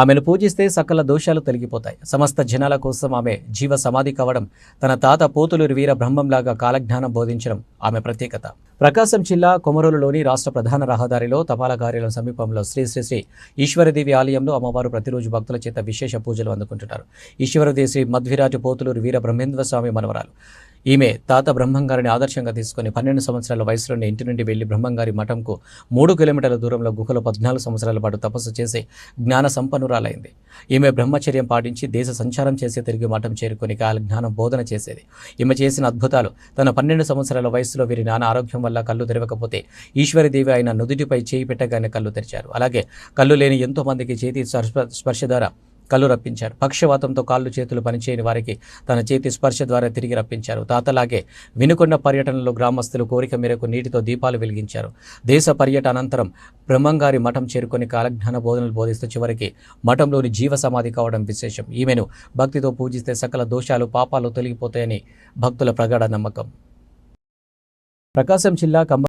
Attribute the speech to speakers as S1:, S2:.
S1: ఆమెను పూజిస్తే సకల దోషాలు తొలగిపోతాయి. సమస్త జనాల కోసం ఆమె జీవ సమాధి కావడం తన తాత పోతులూరి వీర బ్రహ్మంలాగా కాలజ్ఞానం బోధించడం ఆమె ప్రత్యేకత. ప్రకాశం జిల్లా కొమరూలులోని రాష్ట్ర ప్రధాన రహదారిలో తపాలా కార్యాలయం సమీపంలో శ్రీ శ్రీ శ్రీ ఈశ్వరదేవి ఆలయంలో అమ్మవారు ప్రతిరోజు భక్తుల చేత విశేష పూజలు అందుకుంటున్నారు. ఈశ్వరదేవి శ్రీ మధ్విరాజు పోతులూరు వీర బ్రహ్మేంద్ర స్వామి మనవరాలు. ఈమె తాత బ్రహ్మంగారిని ఆదర్శంగా తీసుకుని పన్నెండు సంవత్సరాల వయసులోనే ఇంటి నుండి వెళ్ళి బ్రహ్మంగారి మఠంకు మూడు కిలోమీటర్ల దూరంలో గుహలో పద్నాలుగు సంవత్సరాల పాటు తపస్సు చేసి జ్ఞాన సంపన్నురాలైంది. ఈమె బ్రహ్మచర్యం పాటించి దేశ సంచారం చేసి తిరిగి మఠం చేరుకుని కాల జ్ఞానం బోధన చేసేది. ఈమె చేసిన అద్భుతాలు తన పన్నెండు సంవత్సరాల వయసులో వీరి నాన్న ఆరోగ్యం వల్ల కళ్ళు తెరవకపోతే ఈశ్వరదేవి ఆయన నుదుటిపై చేయి పెట్టగానే కళ్ళు తెరిచారు. అలాగే కళ్ళు లేని ఎంతో మందికి చేతి స్పర్శ- స్పర్శ ద్వారా కళ్ళు రప్పించారు. పక్షవాతంతో కాళ్ళు చేతులు పనిచేయని వారికి తన చేతి స్పర్శ ద్వారా తిరిగి రప్పించారు. తాతలాగే వినుకొండ పర్యటనలో గ్రామస్తులు కోరిక మేరకు నీటితో దీపాలు వెలిగించారు. దేశ పర్యటన అనంతరం బ్రహ్మంగారి మఠం చేరుకొని కాలజ్ఞాన బోధనలు బోధిస్తూ చివరికి మఠంలోని జీవ సమాధి కావడం విశేషం. ఈమెను భక్తితో పూజిస్తే సకల దోషాలు పాపాలు తొలగిపోతాయని భక్తుల ప్రగాఢ నమ్మకం. ప్రకాశం జిల్లా కంబ